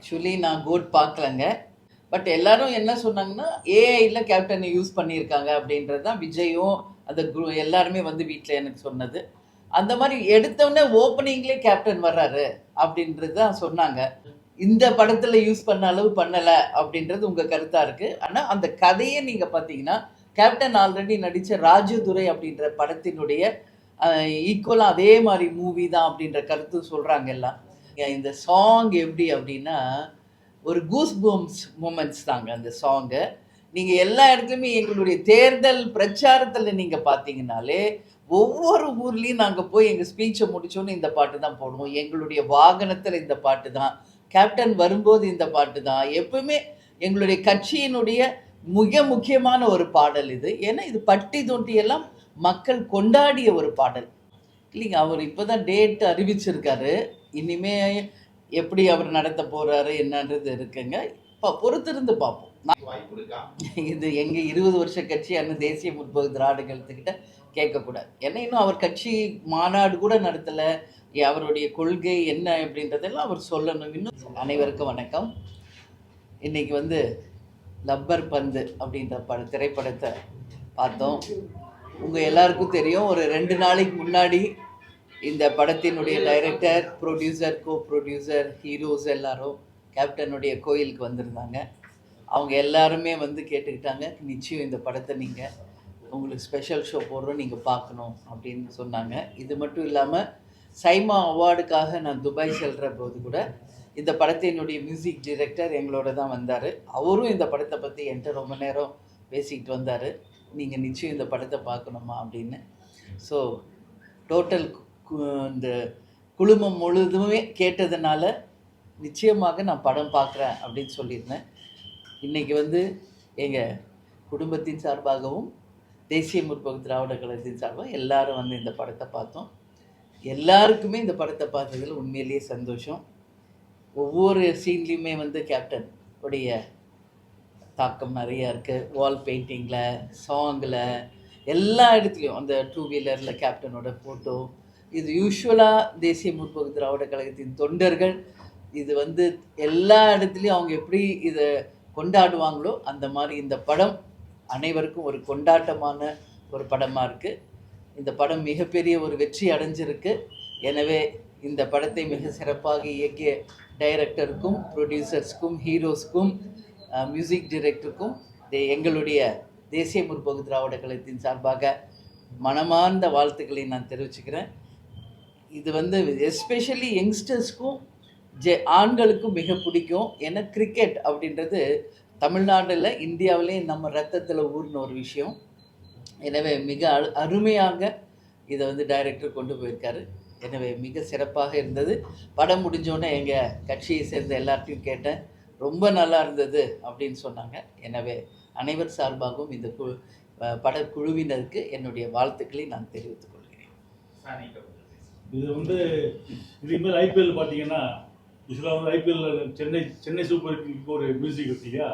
Actually நான் code பார்க்கலங்க. But எல்லாரும் என்ன சொன்னாங்கன்னா ஏஐயில் கேப்டனை யூஸ் பண்ணியிருக்காங்க அப்படின்றது தான் விஜயும் அந்த குரு எல்லாருமே வந்து வீட்டில் எனக்கு சொன்னது. அந்த மாதிரி எடுத்தோடனே ஓப்பனிங்லேயே கேப்டன் வர்றாரு அப்படின்றது தான் சொன்னாங்க. இந்த படத்தில் யூஸ் பண்ண அளவு பண்ணலை அப்படின்றது உங்கள் கருத்தாக இருக்குது ஆனால் அந்த கதையை நீங்கள் பார்த்தீங்கன்னா கேப்டன் ஆல்ரெடி நடித்த ராஜதுரை அப்படின்ற படத்தினுடைய ஈக்குவலாக அதே மாதிரி மூவி தான் அப்படின்ற கருத்து சொல்கிறாங்க எல்லாம். இந்த சாங் எப்படி அப்படின்னா ஒரு கூஸ் பூம்ஸ் மூமெண்ட்ஸ் தாங்க அந்த சாங்கு நீங்கள் எல்லா இடத்துலையுமே எங்களுடைய தேர்தல் பிரச்சாரத்தில் நீங்கள் பார்த்தீங்கனாலே ஒவ்வொரு ஊர்லேயும் நாங்கள் போய் எங்கள் ஸ்பீச்சை முடித்தோன்னு இந்த பாட்டு தான் போடுவோம். எங்களுடைய வாகனத்தில் இந்த பாட்டு தான் கேப்டன் வரும்போது இந்த பாட்டு தான். எப்பவுமே எங்களுடைய கட்சியினுடைய மிக முக்கியமான ஒரு பாடல் இது. ஏன்னா இது பட்டி தொட்டி எல்லாம் மக்கள் கொண்டாடிய ஒரு பாடல். இல்லைங்க அவர் இப்போ தான் டேட் அறிவிச்சிருக்காரு. இனிமே எப்படி அவர் நடத்த போறாரு என்னன்றது இருக்குங்க. இப்போ பொறுத்திருந்து பார்ப்போம். இது எங்கள் இருபது வருஷ கட்சியான தேசிய முற்போக்கு திராவிட கழகத்துக்கிட்ட கேட்கக்கூடாது. ஏன்னா இன்னும் அவர் கட்சி மாநாடு கூட நடத்தலை. அவருடைய கொள்கை என்ன அப்படின்றதெல்லாம் அவர் சொல்லணும். இன்னும் அனைவருக்கும் வணக்கம். இன்னைக்கு வந்து லப்பர் பந்து அப்படின்ற பட திரைப்படத்தை பார்த்தோம். உங்கள் எல்லாருக்கும் தெரியும் ஒரு ரெண்டு நாளைக்கு முன்னாடி இந்த படத்தினுடைய director producer co producer heroes எல்லாரும் கேப்டனுடைய கோயிலுக்கு வந்திருந்தாங்க. அவங்க எல்லாருமே வந்து கேட்டுக்கிட்டாங்க நிச்சயம் இந்த படத்தை நீங்கள் உங்களுக்கு ஸ்பெஷல் ஷோ போடுறோம் நீங்கள் பார்க்கணும் அப்படின்னு சொன்னாங்க. இது மட்டும் இல்லாமல் சைமா அவார்டுக்காக நான் துபாய் செல்கிற போது கூட இந்த படத்தினுடைய மியூசிக் டிரெக்டர் எங்களோட தான் வந்தார். அவரும் இந்த படத்தை பற்றி என்கிட்ட ரொம்ப நேரம் பேசிக்கிட்டு வந்தார். நீங்கள் நிச்சயம் இந்த படத்தை பார்க்கணுமா? அப்படின்னு. ஸோ டோட்டல் இந்த குழுமம் முழுதுமே கேட்டதுனால நிச்சயமாக நான் படம் பார்க்குறேன் அப்படின்னு சொல்லியிருந்தேன். இன்றைக்கி வந்து எங்கள் குடும்பத்தின் சார்பாகவும் தேசிய முற்போக்கு திராவிட கழகத்தின் சார்பாக எல்லாரும் வந்து இந்த படத்தை பார்த்தோம். எல்லாருக்குமே இந்த படத்தை பார்த்ததில் உண்மையிலேயே சந்தோஷம். ஒவ்வொரு சீன்லேயுமே வந்து கேப்டன் உடைய தாக்கம் நிறையா இருக்குது வால் பெயிண்டிங்கில் சாங்கில் எல்லா இடத்துலையும் அந்த டூ வீலரில் கேப்டனோட ஃபோட்டோ இது யூஸ்வலாக தேசிய முற்போக்கு திராவிட கழகத்தின் தொண்டர்கள். இது வந்து எல்லா இடத்துலையும் அவங்க எப்படி இதை கொண்டாடுவாங்களோ அந்த மாதிரி இந்த படம் அனைவருக்கும் ஒரு கொண்டாட்டமான ஒரு படமாக இருக்குது இந்த படம் மிகப்பெரிய ஒரு வெற்றி அடைஞ்சிருக்கு. எனவே இந்த படத்தை மிக சிறப்பாக இயக்கிய டைரக்டருக்கும் ப்ரொடியூசர்ஸ்க்கும் ஹீரோஸ்க்கும் மியூசிக் டிரெக்டருக்கும் எங்களுடைய தேசிய முற்போக்கு திராவிட கழகத்தின் சார்பாக மனமார்ந்த வாழ்த்துக்களை நான் தெரிவிச்சுக்கிறேன். இது வந்து எஸ்பெஷலி யங்ஸ்டர்ஸ்க்கும் ஜெ ஆண்களுக்கும் மிக பிடிக்கும். ஏன்னா கிரிக்கெட் அப்படின்றது தமிழ்நாட்டில் இந்தியாவிலேயும் நம்ம ரத்தத்தில் ஊர்ன ஒரு விஷயம். எனவே மிக அரு அருமையாக இதை வந்து டைரக்டர் கொண்டு போயிருக்காரு. எனவே மிக சிறப்பாக இருந்தது. படம் முடிஞ்சோடனே எங்கள் கட்சியை சேர்ந்த எல்லாத்தையும் கேட்டேன். ரொம்ப நல்லா இருந்தது அப்படின்னு சொன்னாங்க. எனவே அனைவர் சார்பாகவும் இந்த குழு படக்குழுவினருக்கு என்னுடைய வாழ்த்துக்களை நான் தெரிவித்துக் கொள்கிறேன் சார் நீங்க கொஞ்சம் பேசுங்க. இது வந்து இதுக்கு மேலே ஐபிஎல் பார்த்தீங்கன்னா யூஸ்வலாக வந்து ஐபிஎல்ல சென்னை சென்னை சூப்பர் கிங்க்கு ஒரு மியூசிக் வச்சியா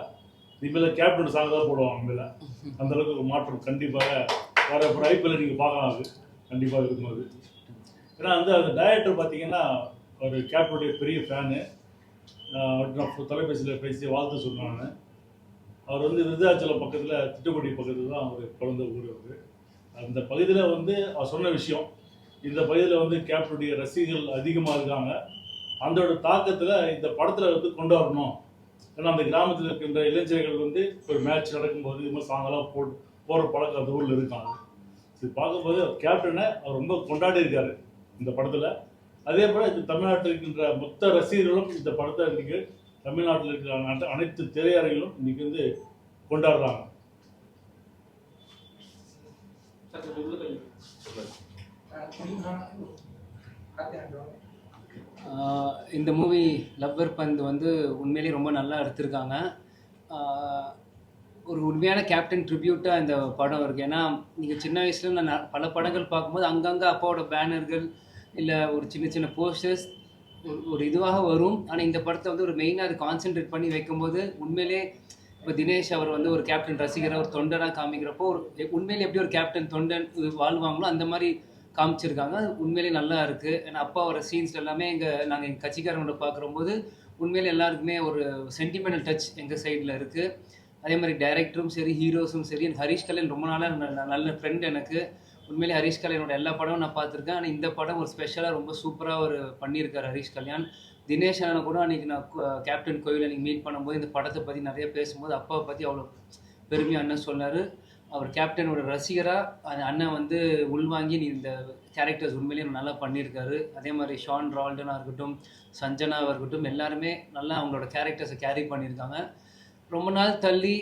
இது மேலே கேப்டன் சாங் தான் போடுவாங்க மேலே. அந்த அளவுக்கு ஒரு மாற்றம் கண்டிப்பாக வர அப்புறம் ஐபிஎல் நீங்கள் பார்க்கலாம் அது. கண்டிப்பாக இருக்கும்போது ஏன்னா வந்து அந்த டைரக்டர் பார்த்தீங்கன்னா ஒரு கேப்டனுடைய பெரிய ஃபேனு நான் தொலைபேசியில் பேசி வாழ்த்து சொன்னாங்க அவர் வந்து விருதாச்சலம் பக்கத்தில் திட்டுப்பட்டி பக்கத்தில் தான் அவர் பிறந்த ஊர் அவர். அந்த பகுதியில் வந்து அவர் சொன்ன விஷயம் இந்த பகுதியில் வந்து கேப்டனுடைய ரசிகர்கள் அதிகமாக இருக்காங்க. அதோட தாக்கத்தில் இந்த படத்தில் வந்து கொண்டு வரணும். ஏன்னா அந்த கிராமத்தில் இருக்கின்ற இளைஞர்கள் வந்து ஒரு மேட்ச் நடக்கும்போது இது மாதிரி சாங்கெல்லாம் போட்டு போகிற பழக்கம் அந்த ஊரில் இருக்காங்க. இது பார்க்கும்போது கேப்டனை அவர் ரொம்ப கொண்டாடி இருக்காரு இந்த படத்தில். அதே போல் இந்த தமிழ்நாட்டில் இருக்கின்ற மொத்த ரசிகர்களும் இந்த படத்தை இன்றைக்கி தமிழ்நாட்டில் இருக்கிற அனைத்து- திரையரங்கிலும் இன்றைக்கி வந்து கொண்டாடுறாங்க. இந்த மூவி லவ்வர் பந்து வந்து உண்மையிலேயே ரொம்ப நல்லா எடுத்திருக்காங்க. ஒரு உண்மையான கேப்டன் ட்ரிபியூட்டாக இந்த படம் இருக்குது ஏன்னா நீங்கள் சின்ன வயசில் நான் பல படங்கள் பார்க்கும்போது அங்கங்கே அப்பாவோட பேனர்கள் இல்லை ஒரு சின்ன சின்ன போஸ்டர்ஸ் ஒரு இதுவாக வரும். ஆனால் இந்த படத்தை வந்து ஒரு மெயினாக அது கான்சென்ட்ரேட் பண்ணி வைக்கும்போது உண்மையிலே இப்போ தினேஷ் அவர் வந்து ஒரு கேப்டன் ரசிகராக ஒரு தொண்டனாக காமிக்கிறப்போ ஒரு உண்மையிலே எப்படி ஒரு கேப்டன் தொண்டன் வாழ்வாங்களோ அந்த மாதிரி காமிச்சிருக்காங்க. அது உண்மையிலேயே நல்லா இருக்குது ஏன்னா அப்பாவோட சீன்ஸ் எல்லாமே எங்கள் நாங்கள் எங்கள் கட்சிக்காரங்களோட பார்க்குறம்போது உண்மையிலே எல்லாருக்குமே ஒரு சென்டிமெண்டல் டச் எங்கள் சைடில் இருக்குது அதே மாதிரி டைரக்டரும் சரி ஹீரோஸும் சரி எனக்கு ஹரிஷ் கல்யாண் ரொம்ப நாளாக நல்ல ஃப்ரெண்ட் எனக்கு. உண்மையிலே ஹரிஷ் கல்யாணோட எல்லா படமும் நான் பார்த்துருக்கேன். ஆனால் இந்த படம் ஒரு ஸ்பெஷலாக ரொம்ப சூப்பராக ஒரு பண்ணியிருக்காரு ஹரிஷ் கல்யாண். தினேஷ் அண்ணனை கூட அன்றைக்கி நான் கேப்டன் கோயில் அன்றைக்கி மீட் பண்ணும்போது இந்த படத்தை பற்றி நிறைய பேசும்போது அப்பாவை பற்றி அவ்வளோ பெருமையாக அண்ணன் சொன்னார். அவர் கேப்டனோட ரசிகராக அந்த அண்ணன் வந்து உள்வாங்கி நீ இந்த கேரக்டர்ஸ் உண்மையிலேயே நல்லா பண்ணியிருக்காரு. அதே மாதிரி ஷான் ரால்டனாக இருக்கட்டும் சஞ்சனாவாக இருக்கட்டும் எல்லாருமே நல்லா அவங்களோட கேரக்டர்ஸை கேரி பண்ணியிருக்காங்க. ரொம்ப நாள் தள்ளி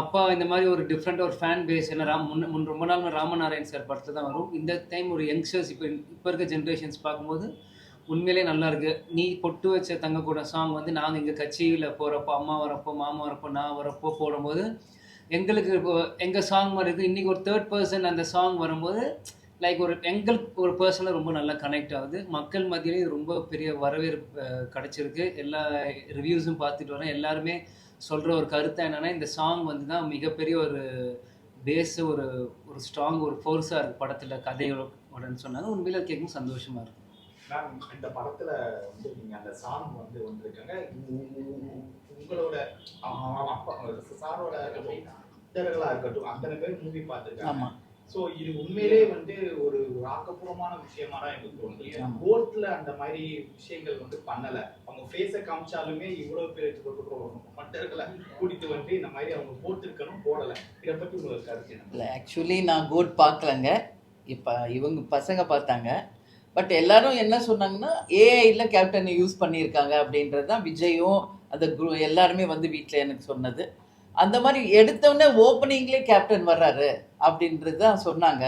அப்பா இந்த மாதிரி ஒரு டிஃப்ரெண்ட் ஒரு ஃபேன் பேஸ் என்ன ராம் முன்ன முன் ரொம்ப நாள் ராமநாராயண் சார் படத்தை தான் வரும். இந்த டைம் ஒரு யங்ஸ்டர்ஸ் இப்போ இப்போ இருக்க ஜென்ரேஷன்ஸ் பார்க்கும்போது உண்மையிலே நல்லா இருக்கு. நீ பொட்டு வச்ச தங்க கூட சாங் வந்து நாங்கள் எங்கள் கட்சியில் போகிறப்போ அம்மா வரப்போ மாமா வரப்போ நான் வரப்போ போடும்போது எங்களுக்கு இப்போ எங்கள் சாங் மாதிரி இருக்குது இன்றைக்கி ஒரு தேர்ட் பர்சன் அந்த சாங் வரும்போது லைக் ஒரு எங்களுக்கு ஒரு பர்சனாக ரொம்ப நல்லா கனெக்ட் ஆகுது. மக்கள் மத்தியிலே ரொம்ப பெரிய வரவேற்பு கிடச்சிருக்கு. எல்லா ரிவ்யூஸும் பார்த்துட்டு வரேன். எல்லாருமே சொல்கிற ஒரு கருத்தை என்னென்னா இந்த சாங் வந்து தான் மிகப்பெரிய ஒரு பேஸு ஒரு ஒரு ஸ்ட்ராங் ஒரு ஃபோர்ஸாக இருக்குது படத்தில் கதைகளோடன்னு சொன்னாங்க உண்மையில் கேட்கும் சந்தோஷமாக இருக்கும் மேம் இந்த படத்துல வந்து நீங்க அந்த சாங் வந்து வந்திருக்காங்க. உங்களோட அப்பா சாரோட இருக்கட்டும் இருக்கட்டும் அத்தனை பேர் மூவி பார்த்துருக்காங்க. சோ இது உண்மையிலே வந்து ஒரு ஆக்கப்பூர்வமான விஷயமா தான் எனக்கு தோணுது. கோர்ட்ல அந்த மாதிரி விஷயங்கள் வந்து பண்ணல. அவங்க ஃபேஸை காமிச்சாலுமே இவ்வளவு பேர் மற்றர்களை கூட்டிட்டு வந்து இந்த மாதிரி அவங்க போட்டிருக்கணும் போடல. இதை பத்தி உங்களுக்கு கருத்து இல்லை ஆக்சுவலி நான் கோட் பார்க்கலங்க. இப்போ இவங்க பசங்க பார்த்தாங்க. பட் எல்லாரும் என்ன சொன்னாங்கன்னா ஏஐயில் கேப்டனை யூஸ் பண்ணியிருக்காங்க அப்படின்றது தான் விஜயும் அந்த குரு எல்லாருமே வந்து வீட்டில் எனக்கு சொன்னது. அந்த மாதிரி எடுத்தோடனே ஓப்பனிங்லேயே கேப்டன் வர்றாரு அப்படின்றது தான் சொன்னாங்க.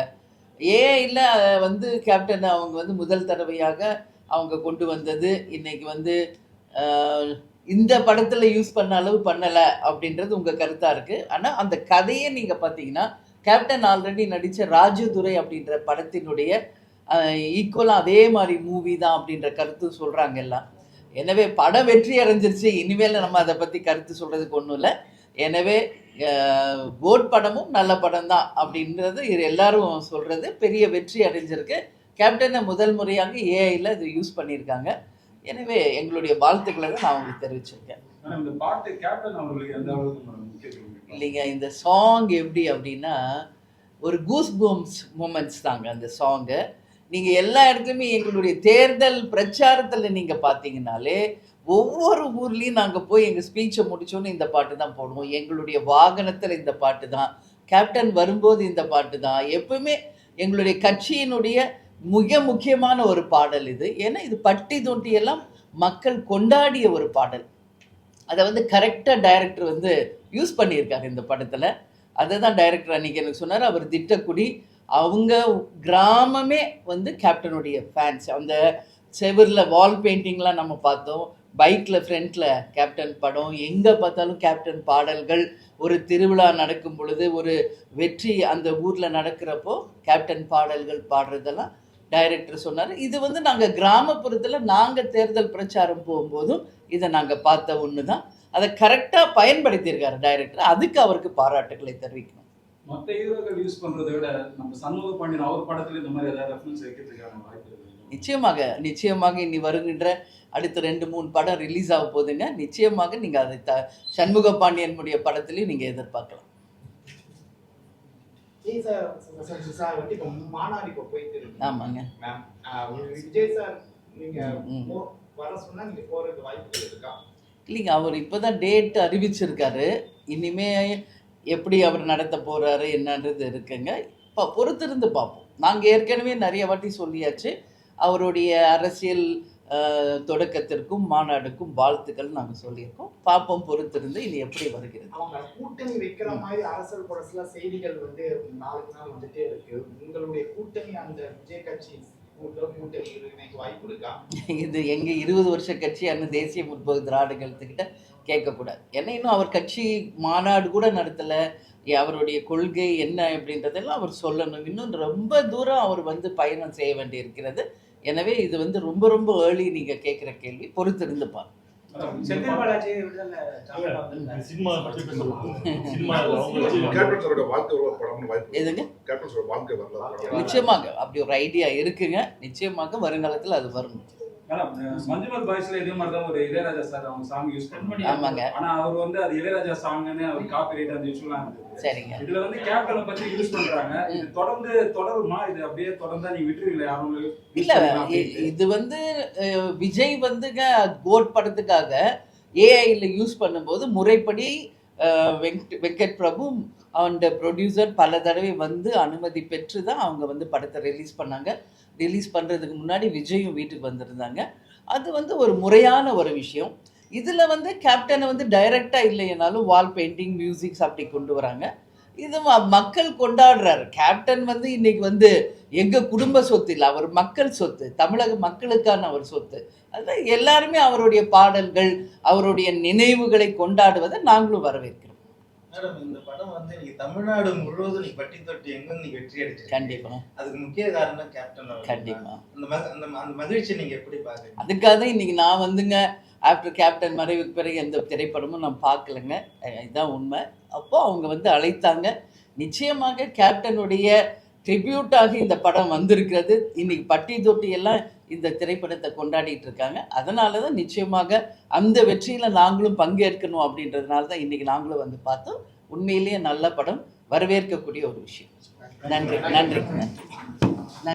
ஏஐயில் வந்து கேப்டன் அவங்க வந்து முதல் தடவையாக அவங்க கொண்டு வந்தது. இன்னைக்கு வந்து இந்த படத்தில் யூஸ் பண்ண அளவு பண்ணலை அப்படின்றது உங்கள் கருத்தாக இருக்குது ஆனால் அந்த கதையை நீங்கள் பார்த்தீங்கன்னா கேப்டன் ஆல்ரெடி நடித்த ராஜதுரை அப்படின்ற படத்தினுடைய ஈக்குவலாக அதே மாதிரி மூவி தான் அப்படின்ற கருத்து சொல்கிறாங்க எல்லாம். எனவே படம் வெற்றி அடைஞ்சிருச்சு இனிமேல் நம்ம அதை பற்றி கருத்து சொல்கிறதுக்கு ஒன்றும் இல்லை. எனவே கோட் படமும் நல்ல படம் தான் அப்படின்றது இது எல்லாரும் சொல்கிறது பெரிய வெற்றி அடைஞ்சிருக்கு. கேப்டனை முதல் முறையாக ஏஐயில் இது யூஸ் பண்ணியிருக்காங்க. எனவே எங்களுடைய வாழ்த்துக்களை தான் நான் உங்களுக்கு தெரிவிச்சிருக்கேன்? இல்லைங்க இந்த சாங் எப்படி அப்படின்னா ஒரு கூஸ் பூம்ஸ் மூமெண்ட்ஸ் தாங்க அந்த சாங்கு நீங்கள் எல்லா இடத்துலையுமே எங்களுடைய தேர்தல் பிரச்சாரத்தில் நீங்கள் பார்த்தீங்கனாலே ஒவ்வொரு ஊர்லேயும் நாங்கள் போய் எங்கள் ஸ்பீச்சை முடித்தோன்னு இந்த பாட்டு தான் போடுவோம். எங்களுடைய வாகனத்தில் இந்த பாட்டு தான். கேப்டன் வரும்போது இந்த பாட்டு தான். எப்பவுமே எங்களுடைய கட்சியினுடைய மிக முக்கியமான ஒரு பாடல் இது. ஏன்னா இது பட்டி தொட்டியெல்லாம் மக்கள் கொண்டாடிய ஒரு பாடல். அதை வந்து கரெக்டாக டைரக்டர் வந்து யூஸ் பண்ணியிருக்காரு இந்த படத்தில். அதை தான் டைரக்டர் அன்றைக்கி எனக்கு சொன்னார். அவர் திட்டக்குடி அவங்க கிராமமே வந்து கேப்டனுடைய ஃபேன்ஸ் அந்த செவரில் வால் பெயிண்டிங்லாம் நம்ம பார்த்தோம். பைக்கில் ஃப்ரண்ட்டில் கேப்டன் படம். எங்கே பார்த்தாலும் கேப்டன் பாடல்கள். ஒரு திருவிழா நடக்கும் பொழுது ஒரு வெற்றி அந்த ஊரில் நடக்கிறப்போ கேப்டன் பாடல்கள் பாடுறதெல்லாம் டைரக்டர் சொன்னார். இது வந்து நாங்கள் கிராமப்புறத்தில் நாங்கள் தேர்தல் பிரச்சாரம் போகும்போதும் இதை நாங்கள் பார்த்த ஒன்று தான் அதை கரெக்டாக பயன்படுத்தியிருக்காரு டைரக்டர் அதுக்கு அவருக்கு பாராட்டுகளை தெரிவிக்கணும். மத்த ஹீரோக்கள் யூஸ் பண்றதை விட நம்ம சண்முக பாண்டியன் அவர் படத்துல இந்த மாதிரி ஏதாவது ரெஃபரன்ஸ் வைக்கிறதுக்கான வாய்ப்பு நிச்சயமாக நிச்சயமாக இனி வருகின்ற அடுத்த ரெண்டு மூணு படம் ரிலீஸ் ஆக போகுதுங்க. நிச்சயமாக நீங்கள் அதை த சண்முக பாண்டியனுடைய படத்துலையும் நீங்கள் எதிர்பார்க்கலாம். ஆமாங்க. மேம் உங்களுக்கு விஜய் சார் நீங்க ம். போ- வர சொன்னா நீங்க போறதுக்கு வாய்ப்புகள் இருக்கா? இல்லைங்க அவர் இப்போ தான் டேட் அறிவிச்சிருக்காரு. இனிமே எப்படி அவர் நடத்த போகிறாரு என்னன்றது இருக்குங்க. இப்போ பொறுத்திருந்து பார்ப்போம். நாங்கள் ஏற்கனவே நிறைய வாட்டி சொல்லியாச்சு அவருடைய அரசியல் தொடக்கத்திற்கும் மாநாடுக்கும் வாழ்த்துக்கள் நாங்கள் சொல்லியிருக்கோம். பார்ப்போம் பொறுத்திருந்து இது எப்படி வருகிறது. அவங்க கூட்டணி வைக்கிற மாதிரி அரசல் புரசல செய்திகள் வந்து நாளுக்கு நாள் வந்துட்டே இருக்கு. உங்களுடைய கூட்டணி அந்த விஜய் கட்சி இது எங்கள் இருபது வருஷ கட்சி அண்ணன் தேசிய முற்போக்கு திராவிடங்கள்கிட்ட கேட்கக்கூடாது. ஏன்னா இன்னும் அவர் கட்சி மாநாடு கூட நடத்தலை. அவருடைய கொள்கை என்ன அப்படின்றதெல்லாம் அவர் சொல்லணும். இன்னும் ரொம்ப தூரம் அவர் வந்து பயணம் செய்ய வேண்டியிருக்கிறது. எனவே இது வந்து ரொம்ப ரொம்ப ஏர்லி நீங்கள் கேட்குற கேள்வி. பொறுத்திருந்து பாருங்க. நிச்சயமாக அப்படி ஒரு ஐடியா இருக்குங்க. நிச்சயமாக வருங்காலத்தில் அது வரும். மேடம் மஞ்சுமல் பாய்ஸ்ல இதே மாதிரி தான் ஒரு இளையராஜா சார் அவங்க சாங் யூஸ் பண்ணுவாங்க. ஆமாங்க. ஆனா அவர் வந்து அது இளையராஜா சாங்னு அவர் காப்பிரைட் அந்த இஷ்யூலாம் இருந்தது. சரிங்க. இதுல வந்து கேப்டனை பத்தி யூஸ் பண்றாங்க. இது தொடர்ந்து தொடருமா? இது அப்படியே தொடர்ந்தா நீங்க விட்டுருவீங்களா? use இல்ல? இது வந்து விஜய் வந்துங்க கோட் படத்துக்காக ஏஐல யூஸ் பண்ணும்போது முறைப்படி வெங்கட் வெங்கட் பிரபு அந்த ப்ரொடியூசர் பல தடவை வந்து அனுமதி பெற்று தான் அவங்க வந்து படத்தை ரிலீஸ் பண்ணாங்க. ரிலீஸ் பண்ணுறதுக்கு முன்னாடி விஜயும் வீட்டுக்கு வந்திருந்தாங்க. அது வந்து ஒரு முறையான ஒரு விஷயம். இதில் வந்து கேப்டனை வந்து டைரெக்டாக இல்லைனாலும் வால் பெயிண்டிங் மியூசிக்ஸ் அப்படி கொண்டு வராங்க. இது மக்கள் கொண்டாடுறாரு. கேப்டன் வந்து இன்னைக்கு வந்து எங்கள் குடும்ப சொத்து இல்லை அவர் மக்கள் சொத்து தமிழக மக்களுக்கான அவர் சொத்து. அதுதான் எல்லாருமே அவருடைய பாடல்கள் அவருடைய நினைவுகளை கொண்டாடுவதை நாங்களும் வரவேற்கிறோம். மேடம் இந்த படம் வந்து நீங்க தமிழ்நாடு முழுவதும் நீ பட்டி தொட்டி எங்கும் நீ வெற்றி அடிச்சிருக்கீங்க கண்டிப்பா. அதுக்கு முக்கிய காரணம் கேப்டன். கண்டிப்பா. அந்த அந்த மகிழ்ச்சியை நீங்க எப்படி பாக்குறீங்க அதுக்காக தான் இன்னைக்கு நான் வந்துங்க ஆஃப்டர் கேப்டன் மறைவுக்கு பிறகு எந்த திரைப்படமும் நான் பார்க்கலங்க. இதுதான் உண்மை. அப்போ அவங்க வந்து அழைத்தாங்க. நிச்சயமாக கேப்டனுடைய ட்ரிபியூட்டாக இந்த படம் வந்திருக்கிறது. இன்னைக்கு பட்டி தொட்டி எல்லாம் இந்த திரைப்படத்தை கொண்டாடிட்டு இருக்காங்க அதனால தான் நிச்சயமாக அந்த வெற்றியில் நாங்களும் பங்கேற்கணும் அப்படின்றதுனால தான் இன்னைக்கு நாங்களும் வந்து பார்த்தோம். உண்மையிலேயே நல்ல படம் வரவேற்கக்கூடிய ஒரு விஷயம். நன்றி நன்றி நன்றி.